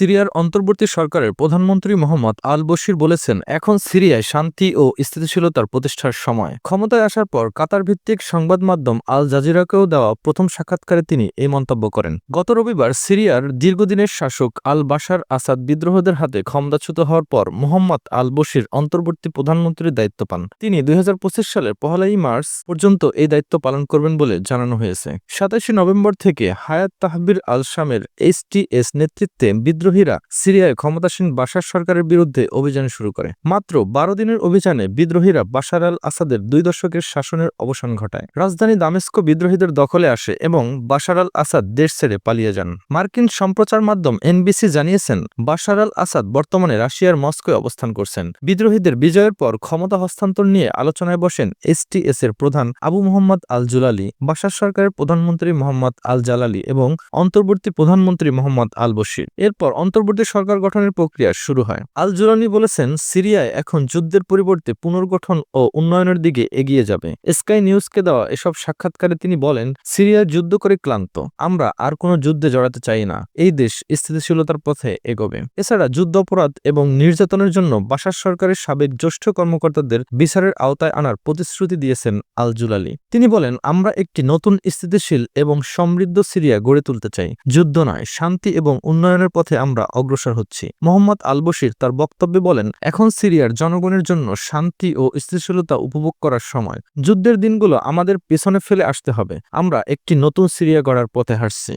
সিরিয়ার অন্তর্বর্তী সরকারের প্রধানমন্ত্রী মোহাম্মদ আল বশির বলেছেন, এখন সিরিয়ায় শান্তি ও স্থিতিশীলতার প্রতিষ্ঠার সময়। ক্ষমতায় আসার পর কাতার ভিত্তিক সংবাদ মাধ্যম আল জাজিরাকেও দেওয়া প্রথম সাক্ষাৎকারে তিনি এই মন্তব্য করেন। গত রবিবার সিরিয়ার দীর্ঘদিনের শাসক আল বাশার আসাদ বিদ্রোহদের হাতে ক্ষমতাচ্যুত হওয়ার পর মোহাম্মদ আল বশির অন্তর্বর্তী প্রধানমন্ত্রীর দায়িত্ব পান। তিনি দুই হাজার পঁচিশ সালের পহলাই মার্চ পর্যন্ত এই দায়িত্ব পালন করবেন বলে জানানো হয়েছে। সাতাশে নভেম্বর থেকে হায়াত তাহবির আল শামের এইচটিএস নেতৃত্বে বিদ্রোহীরা সিরিয়ায় ক্ষমতাসীন বাশার সরকারের বিরুদ্ধে অভিযান শুরু করে। মাত্র বারো দিনের অভিযানে বিদ্রোহীরা বাশার আল আসাদের দুই দশকের শাসনের অবসান ঘটায়। রাজধানী দামেস্ক বিদ্রোহীদের দখলে আসে এবং বাশার আল আসাদ দেশ ছেড়ে পালিয়ে যান। মার্কিন সম্প্রচার মাধ্যম এনবিসি জানিয়েছেন, বাশার আল আসাদ বর্তমানে রাশিয়ার মস্কোয় অবস্থান করছেন। বিদ্রোহীদের বিজয়ের পর ক্ষমতা হস্তান্তর নিয়ে আলোচনায় বসেন এসটিএস এর প্রধান আবু মোহাম্মদ আল জুলালি, বাশার সরকারের প্রধানমন্ত্রী মোহাম্মদ আল জালালি এবং অন্তর্বর্তী প্রধানমন্ত্রী মোহাম্মদ আল বশির। এরপর অন্তর্বর্তী সরকার গঠনের প্রক্রিয়া শুরু হয়। আল জুলানি বলেছেন, সিরিয়ায় এখন যুদ্ধের পরিবর্তে পুনর্গঠন ও উন্নয়নের দিকে এগিয়ে যাবে। স্কাই নিউজকে দেওয়া এসব সাক্ষাৎকারে তিনি বলেন সিরিয়ার যুদ্ধ করে ক্লান্ত। আমরা আর কোনো যুদ্ধে জড়াতে চাই না। এই দেশ স্থিতিশীলতার পথে এগোবে। এছাড়া যুদ্ধ অপরাধ এবং নির্যাতনের জন্য বাসার সরকারের সাবেক জ্যেষ্ঠ কর্মকর্তাদের বিচারের আওতায় আনার প্রতিশ্রুতি দিয়েছেন আল জুলালি তিনি বলেন, আমরা একটি নতুন স্থিতিশীল এবং সমৃদ্ধ সিরিয়া গড়ে তুলতে চাই। যুদ্ধ নয়, শান্তি এবং উন্নয়নের পথে আমরা অগ্রসর হচ্ছি। মোহাম্মদ আল বশির তার বক্তব্যে বলেন, এখন সিরিয়ার জনগণের জন্য শান্তি ও স্থিতিশীলতা উপভোগ করার সময়। যুদ্ধের দিনগুলো আমাদের পেছনে ফেলে আসতে হবে। আমরা একটি নতুন সিরিয়া গড়ার পথে হাঁটছি।